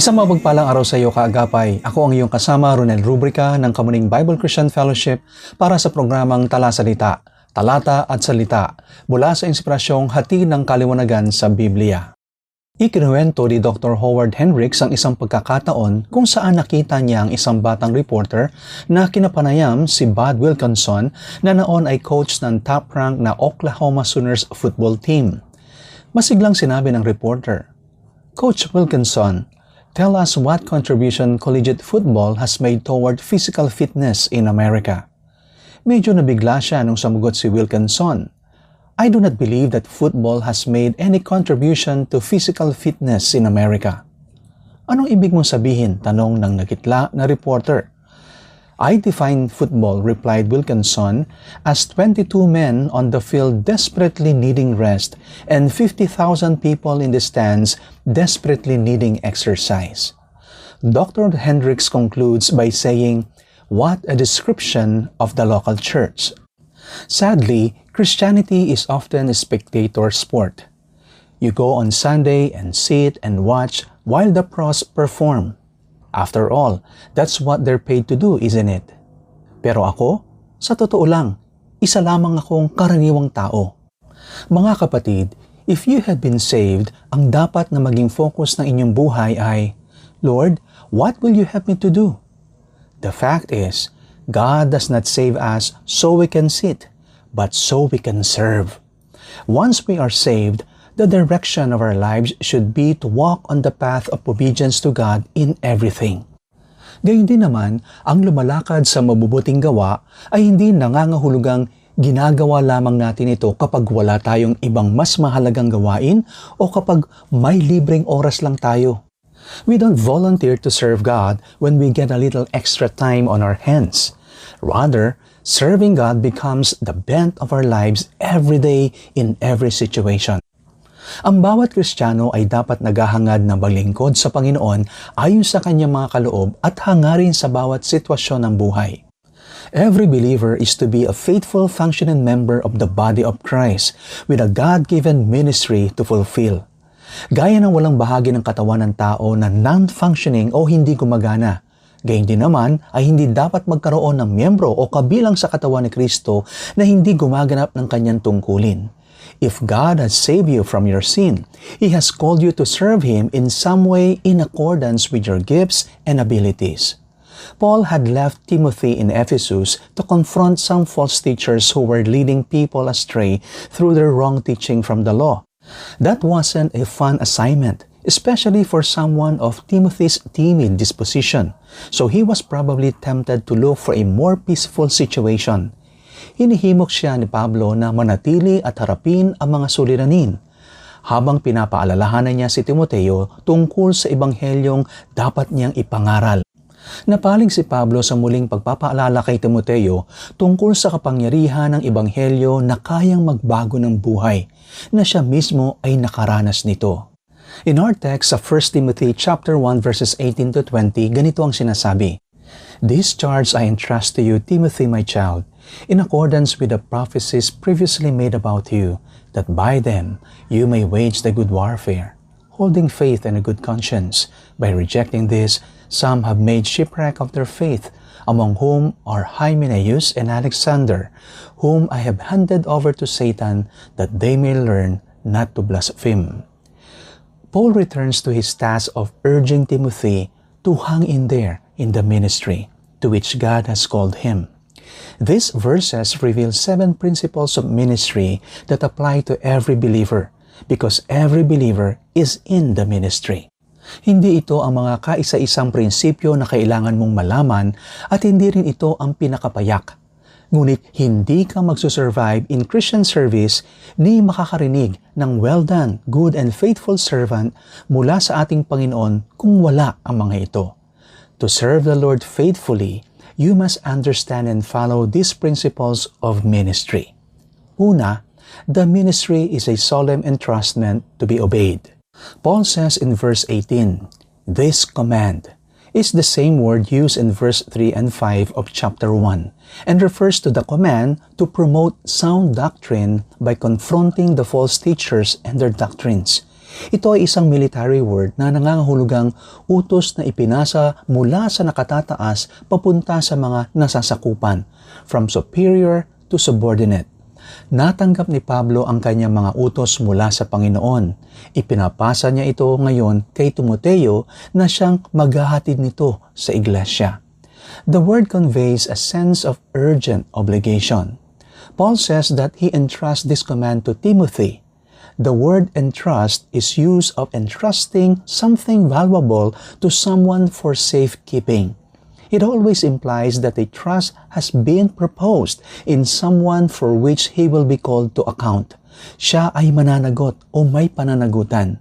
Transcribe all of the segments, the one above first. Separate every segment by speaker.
Speaker 1: Isang mapagpalang araw sa iyo kaagapay. Ako ang iyong kasama, Ronel Rubrica ng Kamuning Bible Christian Fellowship para sa programang Tala Salita, Talata at Salita mula sa inspirasyong Hati ng Kaliwanagan sa Biblia. Ikinuwento ni Dr. Howard Hendricks ang isang pagkakataon kung saan nakita niya ang isang batang reporter na kinapanayam si Bud Wilkinson na noon ay coach ng top rank na Oklahoma Sooners football team. Masiglang sinabi ng reporter, Coach Wilkinson, tell us what contribution collegiate football has made toward physical fitness in America. Medyo nabigla siya nung samugot si Wilkinson. I do not believe that football has made any contribution to physical fitness in America. Anong ibig mong sabihin? Tanong ng nagitla na reporter. I define football, replied Wilkinson, as 22 men on the field desperately needing rest and 50,000 people in the stands desperately needing exercise. Dr. Hendricks concludes by saying, What a description of the local church. Sadly, Christianity is often a spectator sport. You go on Sunday and sit and watch while the pros perform. After all, that's what they're paid to do, isn't it? Pero ako, sa totoo lang, isa lamang akong karaniwang tao. Mga kapatid, if you had been saved, ang dapat na maging focus ng inyong buhay ay, Lord, what will you help me to do? The fact is, God does not save us so we can sit, but so we can serve. Once we are saved, the direction of our lives should be to walk on the path of obedience to God in everything. Gayun din naman, ang lumalakad sa mabubuting gawa ay hindi nangangahulugang ginagawa lamang natin ito kapag wala tayong ibang mas mahalagang gawain o kapag may libreng oras lang tayo. We don't volunteer to serve God when we get a little extra time on our hands. Rather, serving God becomes the bent of our lives every day in every situation. Ang bawat Kristiyano ay dapat naghahangad na maglingkod sa Panginoon ayon sa kanyang mga kaloob at hangarin sa bawat sitwasyon ng buhay. Every believer is to be a faithful functioning member of the body of Christ with a God-given ministry to fulfill. Gaya ng walang bahagi ng katawan ng tao na non-functioning o hindi gumagana, Gayun din naman ay hindi dapat magkaroon ng miyembro o kabilang sa katawan ni Kristo na hindi gumaganap ng kanyang tungkulin. If God has saved you from your sin, He has called you to serve Him in some way in accordance with your gifts and abilities. Paul had left Timothy in Ephesus to confront some false teachers who were leading people astray through their wrong teaching from the law. That wasn't a fun assignment, especially for someone of Timothy's timid disposition, so he was probably tempted to look for a more peaceful situation. Hinihimok siya ni Pablo na manatili at harapin ang mga suliranin, habang pinapaalalahanan niya si Timoteo tungkol sa ebanghelyong dapat niyang ipangaral. Napaling si Pablo sa muling pagpapaalala kay Timoteo tungkol sa kapangyarihan ng ebanghelyo na kayang magbago ng buhay, na siya mismo ay nakaranas nito. In our text sa 1 Timothy chapter 1 verses 18 to 20, ganito ang sinasabi, This charge I entrust to you, Timothy, my child, in accordance with the prophecies previously made about you, that by them you may wage the good warfare, holding faith and a good conscience. By rejecting this, some have made shipwreck of their faith, among whom are Hymenaeus and Alexander, whom I have handed over to Satan, that they may learn not to blaspheme. Paul returns to his task of urging Timothy to hang in there in the ministry to which God has called him. These verses reveal seven principles of ministry that apply to every believer because every believer is in the ministry. Hindi ito ang mga kaisa-isang prinsipyo na kailangan mong malaman at hindi rin ito ang pinakapayak Ngunit hindi ka magsusurvive in Christian service ni makakarinig ng well done, good and faithful servant mula sa ating Panginoon kung wala ang mga ito. To serve the Lord faithfully, you must understand and follow these principles of ministry. Una, the ministry is a solemn entrustment to be obeyed. Paul says in verse 18, This command is the same word used in verse 3 and 5 of chapter 1 and refers to the command to promote sound doctrine by confronting the false teachers and their doctrines. Ito ay isang military word na nangangahulugang utos na ipinasa mula sa nakatataas papunta sa mga nasasakupan, from superior to subordinate. Natanggap ni Pablo ang kanyang mga utos mula sa Panginoon. Ipinapasa niya ito ngayon kay Timoteo na siyang maghahatid nito sa iglesia. The word conveys a sense of urgent obligation. Paul says that he entrusts this command to Timothy. The word entrust is used of entrusting something valuable to someone for safekeeping. It always implies that a trust has been proposed in someone for which he will be called to account. Siya ay mananagot o may pananagutan.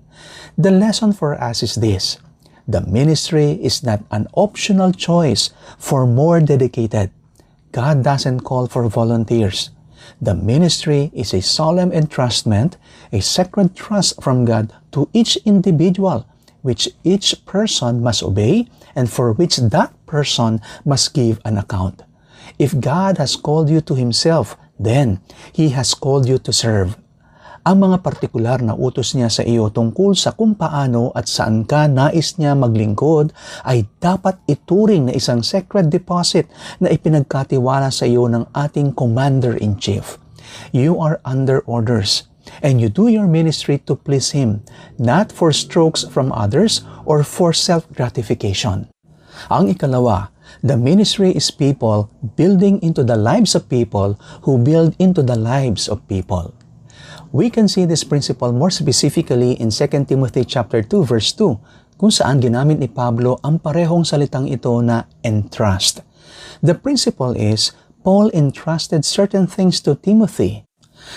Speaker 1: The lesson for us is this. The ministry is not an optional choice for more dedicated. God doesn't call for volunteers. The ministry is a solemn entrustment, a sacred trust from God to each individual, which each person must obey and for which that person must give an account. If God has called you to Himself, then He has called you to serve. Ang mga partikular na utos niya sa iyo tungkol sa kung paano at saan ka nais niya maglingkod ay dapat ituring na isang sacred deposit na ipinagkatiwala sa iyo ng ating Commander-in-Chief. You are under orders and you do your ministry to please Him, not for strokes from others or for self-gratification. Ang ikalawa, the ministry is people building into the lives of people who build into the lives of people. We can see this principle more specifically in 2 Timothy chapter 2 verse 2 kung saan ginamit ni Pablo ang parehong salitang ito na entrust. The principle is Paul entrusted certain things to Timothy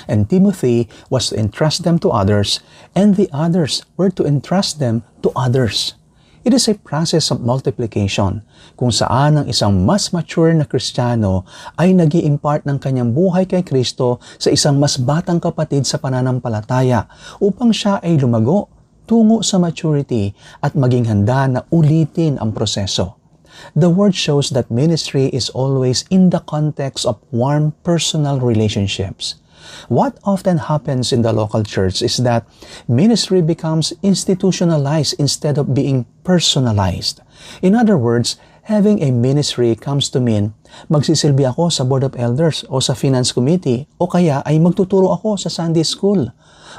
Speaker 1: and Timothy was to entrust them to others and the others were to entrust them to others. It is a process of multiplication kung saan ang isang mas mature na Kristiyano ay nag impart ng kanyang buhay kay Kristo sa isang mas batang kapatid sa pananampalataya upang siya ay lumago tungo sa maturity at maging handa na ulitin ang proseso. The word shows that ministry is always in the context of warm personal relationships. What often happens in the local church is that ministry becomes institutionalized instead of being personalized. In other words, having a ministry comes to mean magsisilbi ako sa board of elders o sa finance committee o kaya ay magtuturo ako sa Sunday school.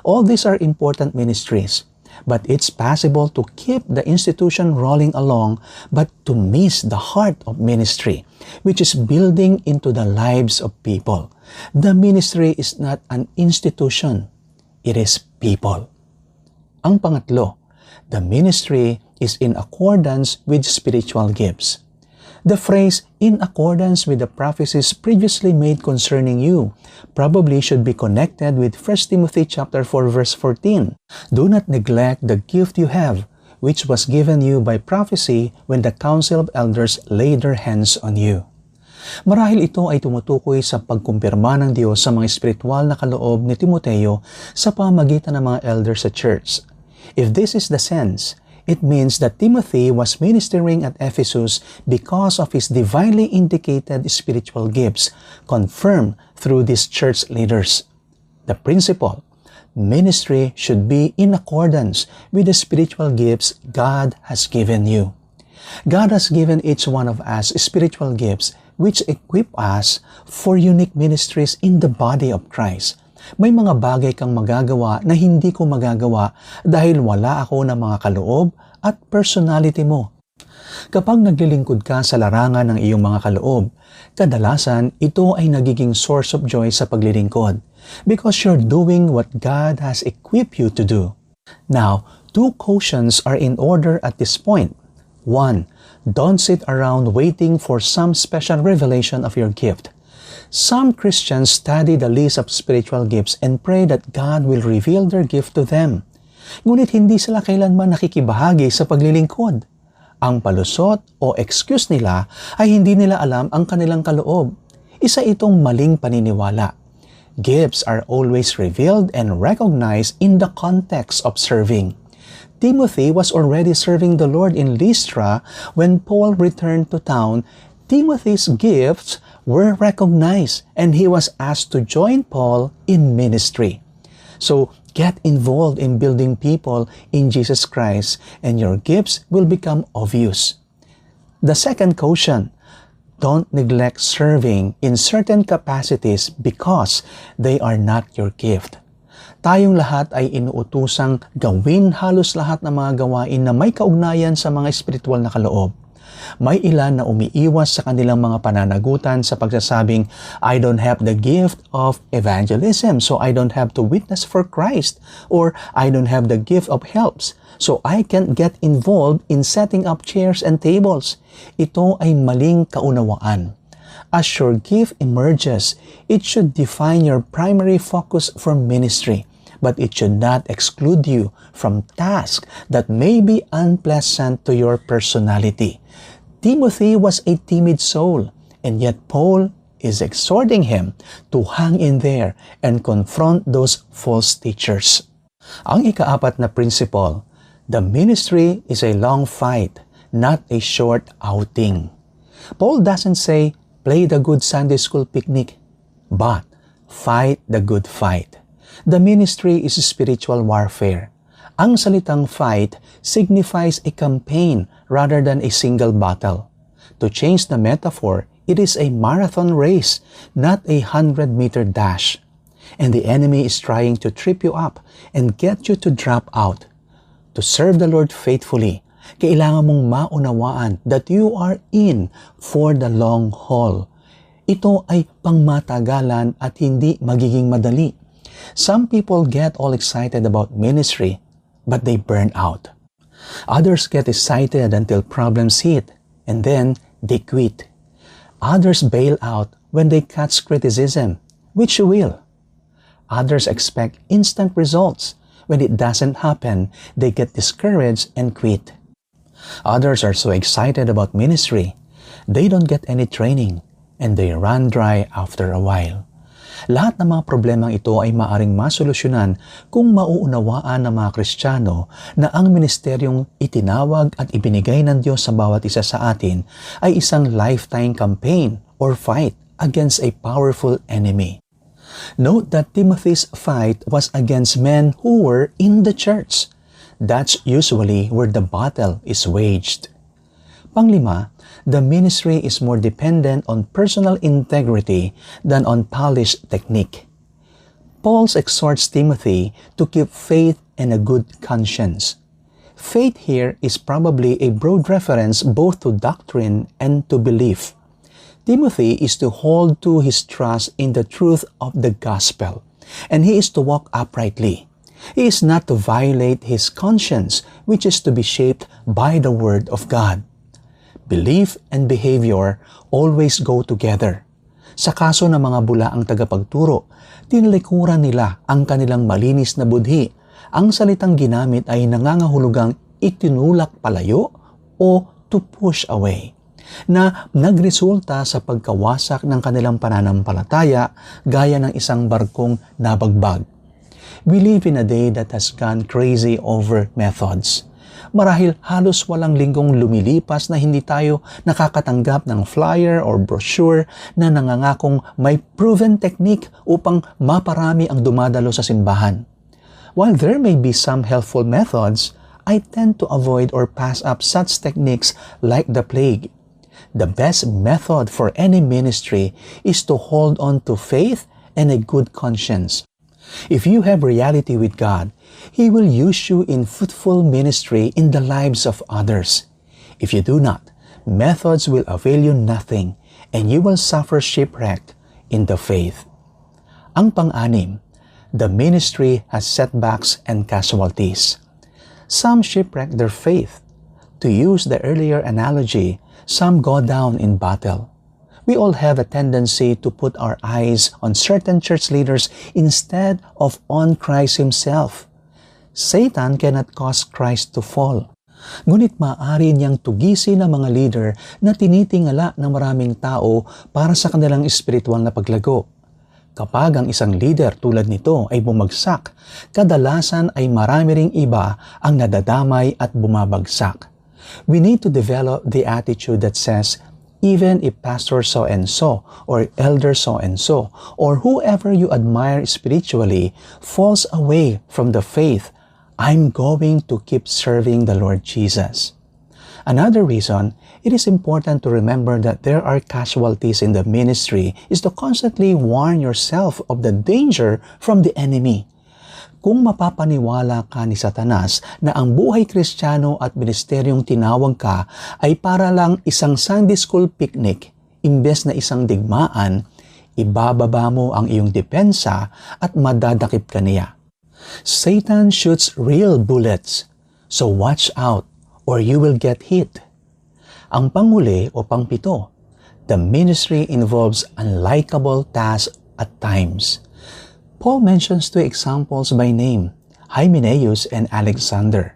Speaker 1: All these are important ministries. But it's possible to keep the institution rolling along but to miss the heart of ministry, which is building into the lives of people. The ministry is not an institution, it is people. Ang pangatlo, the ministry is in accordance with spiritual gifts. The phrase, in accordance with the prophecies previously made concerning you, probably should be connected with 1 Timothy chapter 4 verse 14. Do not neglect the gift you have, which was given you by prophecy when the council of elders laid their hands on you. Marahil ito ay tumutukoy sa pagkumpirma ng Diyos sa mga espiritual na kaloob ni Timoteo sa pamagitan ng mga elders sa church. If this is the sense, It means that Timothy was ministering at Ephesus because of his divinely indicated spiritual gifts, confirmed through these church leaders. The principle ministry should be in accordance with the spiritual gifts God has given you. God has given each one of us spiritual gifts which equip us for unique ministries in the body of Christ. May mga bagay kang magagawa na hindi ko magagawa dahil wala ako ng mga kaloob at personality mo. Kapag naglilingkod ka sa larangan ng iyong mga kaloob, kadalasan ito ay nagiging source of joy sa paglilingkod because you're doing what God has equipped you to do. Now, two cautions are in order at this point. One, don't sit around waiting for some special revelation of your gift. Some Christians study the list of spiritual gifts and pray that God will reveal their gift to them. Ngunit hindi sila kailanman nakikibahagi sa paglilingkod. Ang palusot o excuse nila ay hindi nila alam ang kanilang kaloob. Isa itong maling paniniwala. Gifts are always revealed and recognized in the context of serving. Timothy was already serving the Lord in Lystra when Paul returned to town. Timothy's gifts were recognized and he was asked to join Paul in ministry. So get involved in building people in Jesus Christ and your gifts will become obvious. The second caution, don't neglect serving in certain capacities because they are not your gift. Tayong lahat ay inuutusang gawin halos lahat ng mga gawain na may kaugnayan sa mga espiritual na kaloob. May ilan na umiiwas sa kanilang mga pananagutan sa pagsasabing, I don't have the gift of evangelism, so I don't have to witness for Christ. Or, I don't have the gift of helps, so I can't get involved in setting up chairs and tables. Ito ay maling kaunawaan. As your gift emerges, it should define your primary focus for ministry but it should not exclude you from tasks that may be unpleasant to your personality. Timothy was a timid soul, and yet Paul is exhorting him to hang in there and confront those false teachers. Ang ikaapat na principle, the ministry is a long fight, not a short outing. Paul doesn't say, play the good Sunday school picnic, but fight the good fight. The ministry is spiritual warfare. Ang salitang fight signifies a campaign rather than a single battle. To change the metaphor, it is a marathon race, not a 100-meter dash. And the enemy is trying to trip you up and get you to drop out. To serve the Lord faithfully, kailangan mong maunawaan that you are in for the long haul. Ito ay pangmatagalan at hindi magiging madali. Some people get all excited about ministry, but they burn out. Others get excited until problems hit, and then they quit. Others bail out when they catch criticism, which you will. Others expect instant results. When it doesn't happen, they get discouraged and quit. Others are so excited about ministry, they don't get any training, and they run dry after a while. Lahat ng mga problemang ito ay maaring masolusyonan kung mauunawaan ng mga Kristiyano na ang ministeryong itinawag at ibinigay ng Diyos sa bawat isa sa atin ay isang lifetime campaign or fight against a powerful enemy. Note that Timothy's fight was against men who were in the church. That's usually where the battle is waged. Panglima, the ministry is more dependent on personal integrity than on polished technique. Paul exhorts Timothy to keep faith and a good conscience. Faith here is probably a broad reference both to doctrine and to belief. Timothy is to hold to his trust in the truth of the gospel, and he is to walk uprightly. He is not to violate his conscience, which is to be shaped by the Word of God. Belief and behavior always go together. Sa kaso ng mga bulaang tagapagturo, tinalikuran nila ang kanilang malinis na budhi. Ang salitang ginamit ay nangangahulugang itinulak palayo o to push away na nagresulta sa pagkawasak ng kanilang pananampalataya gaya ng isang barkong nabagbag. We live in a day that has gone crazy over methods. Marahil halos walang linggong lumilipas na hindi tayo nakakatanggap ng flyer or brochure na nangangakong may proven technique upang maparami ang dumadalo sa simbahan. While there may be some helpful methods, I tend to avoid or pass up such techniques like the plague. The best method for any ministry is to hold on to faith and a good conscience. If you have reality with God, He will use you in fruitful ministry in the lives of others. If you do not, methods will avail you nothing and you will suffer shipwreck in the faith. Ang pang-anim, the ministry has setbacks and casualties. Some shipwreck their faith. To use the earlier analogy, some go down in battle. We all have a tendency to put our eyes on certain church leaders instead of on Christ Himself. Satan cannot cause Christ to fall. Ngunit maaari niyang tugisi ng mga leader na tinitingala ng maraming tao para sa kanilang espiritual na paglago. Kapag ang isang leader tulad nito ay bumagsak, kadalasan ay marami ring iba ang nadadamay at bumabagsak. We need to develop the attitude that says, even if pastor so and so or elder so and so or whoever you admire spiritually falls away from the faith, I'm going to keep serving the Lord Jesus. Another reason it is important to remember that there are casualties in the ministry is to constantly warn yourself of the danger from the enemy. Kung mapapaniwala ka ni Satanas na ang buhay kristyano at ministeryong tinawag ka ay para lang isang Sunday school picnic, imbes na isang digmaan, ibababa mo ang iyong depensa at madadakip ka niya. Satan shoots real bullets, so watch out or you will get hit. Ang panghuli o pangpito, the ministry involves unlikable tasks at times. Paul mentions two examples by name, Hymenaeus and Alexander.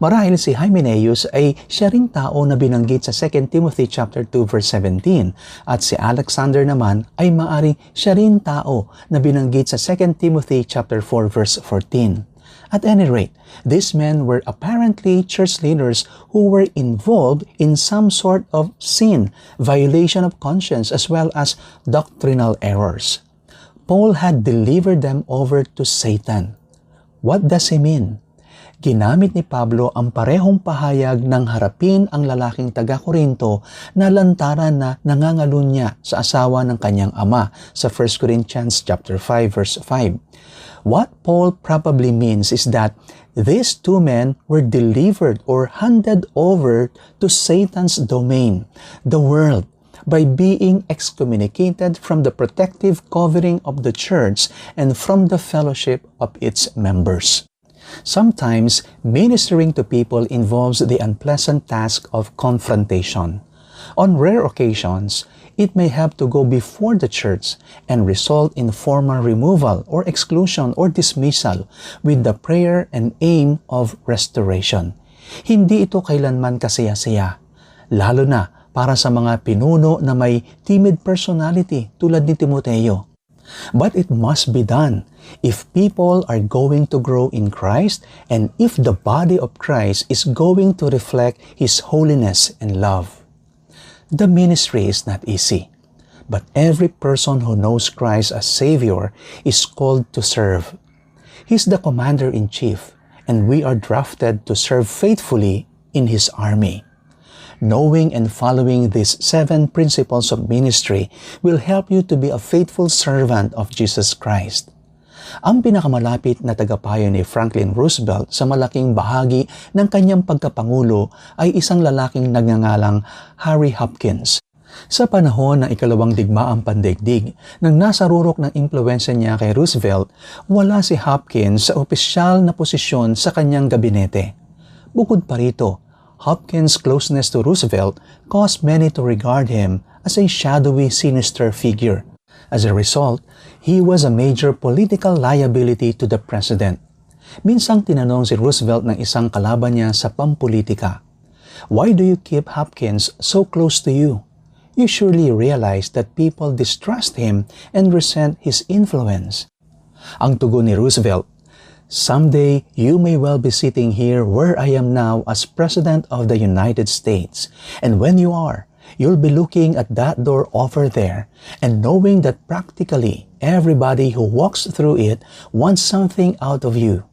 Speaker 1: Marahil si Hymenaeus ay siya ring tao na binanggit sa 2 Timothy chapter 2 verse 17 at si Alexander naman ay maaring siya rin tao na binanggit sa 2 Timothy chapter 4 verse 14. At any rate, these men were apparently church leaders who were involved in some sort of sin, violation of conscience, as well as doctrinal errors. Paul had delivered them over to Satan. What does he mean? Ginamit ni Pablo ang parehong pahayag ng harapin ang lalaking taga-Korinto na lantaran na nangangalun niya sa asawa ng kanyang ama sa 1 Corinthians chapter 5 verse 5. What Paul probably means is that these two men were delivered or handed over to Satan's domain, the world, by being excommunicated from the protective covering of the church and from the fellowship of its members. Sometimes, ministering to people involves the unpleasant task of confrontation. On rare occasions, it may have to go before the church and result in formal removal or exclusion or dismissal with the prayer and aim of restoration. Hindi ito kailanman kasaya-saya, lalo na para sa mga pinuno na may timid personality tulad ni Timoteo. But it must be done if people are going to grow in Christ and if the body of Christ is going to reflect His holiness and love. The ministry is not easy, but every person who knows Christ as Savior is called to serve. He's the commander in chief, and we are drafted to serve faithfully in His army. Knowing and following these seven principles of ministry will help you to be a faithful servant of Jesus Christ. Ang pinakamalapit na tagapayo ni Franklin Roosevelt sa malaking bahagi ng kanyang pagkapangulo ay isang lalaking nagngangalang Harry Hopkins. Sa panahon ng ikalawang digmaang pandaigdig, nang nasa rurok ng impluensya niya kay Roosevelt, wala si Hopkins sa opisyal na posisyon sa kanyang gabinete. Bukod pa rito, Hopkins' closeness to Roosevelt caused many to regard him as a shadowy, sinister figure. As a result, he was a major political liability to the president. Minsang tinanong si Roosevelt ng isang kalaban niya sa pampolitika, Why do you keep Hopkins so close to you? You surely realize that people distrust him and resent his influence. Ang tugon ni Roosevelt, Someday, you may well be sitting here where I am now as President of the United States. And when you are, you'll be looking at that door over there and knowing that practically everybody who walks through it wants something out of you.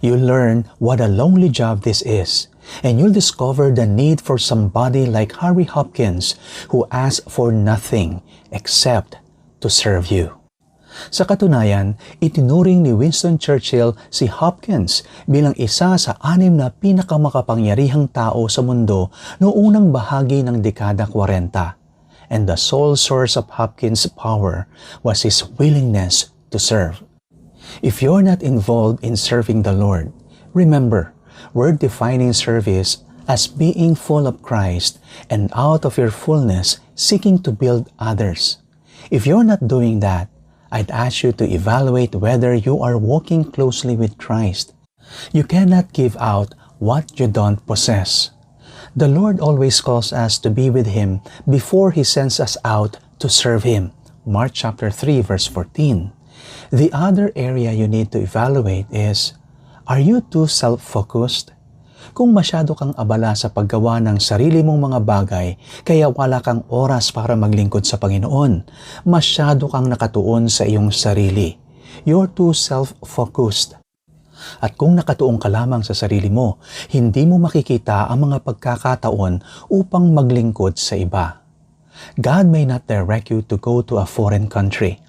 Speaker 1: You'll learn what a lonely job this is, and you'll discover the need for somebody like Harry Hopkins who asks for nothing except to serve you. Sa katunayan, itinuring ni Winston Churchill si Hopkins bilang isa sa anim na pinakamakapangyarihang tao sa mundo noong unang bahagi ng dekada 40. And the sole source of Hopkins' power was his willingness to serve. If you're not involved in serving the Lord, remember, we're defining service as being full of Christ and out of your fullness seeking to build others. If you're not doing that, I'd ask you to evaluate whether you are walking closely with Christ. You cannot give out what you don't possess. The Lord always calls us to be with Him before He sends us out to serve Him. Mark chapter 3 verse 14. The other area you need to evaluate is, are you too self-focused? Kung masyado kang abala sa paggawa ng sarili mong mga bagay, kaya wala kang oras para maglingkod sa Panginoon, masyado kang nakatuon sa iyong sarili. You're too self-focused. At kung nakatuong ka lamang sa sarili mo, hindi mo makikita ang mga pagkakataon upang maglingkod sa iba. God may not direct you to go to a foreign country,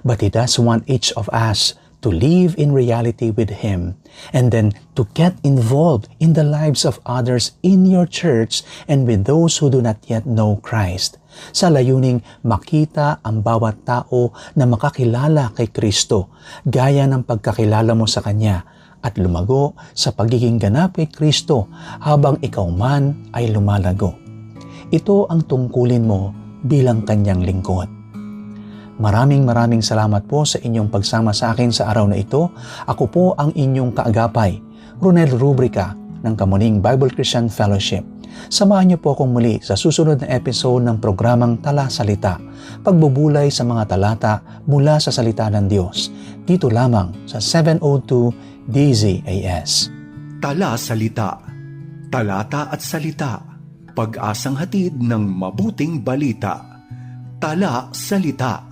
Speaker 1: but He does want each of us to live in reality with Him and then to get involved in the lives of others in your church and with those who do not yet know Christ sa layuning makita ang bawat tao na makakilala kay Kristo gaya ng pagkakilala mo sa Kanya at lumago sa pagiging ganap kay Kristo habang ikaw man ay lumalago. Ito ang tungkulin mo bilang Kanyang lingkod. Maraming maraming salamat po sa inyong pagsama sa akin sa araw na ito. Ako po ang inyong kaagapay, Ronel Rubrica ng Kamuning Bible Christian Fellowship. Samahan niyo po akong muli sa susunod na episode ng programang Tala Salita, pagbubulay sa mga talata mula sa salita ng Diyos. Dito lamang sa 702 DZAS.
Speaker 2: Tala Salita. Talata at salita. Pag-asang hatid ng mabuting balita. Tala Salita.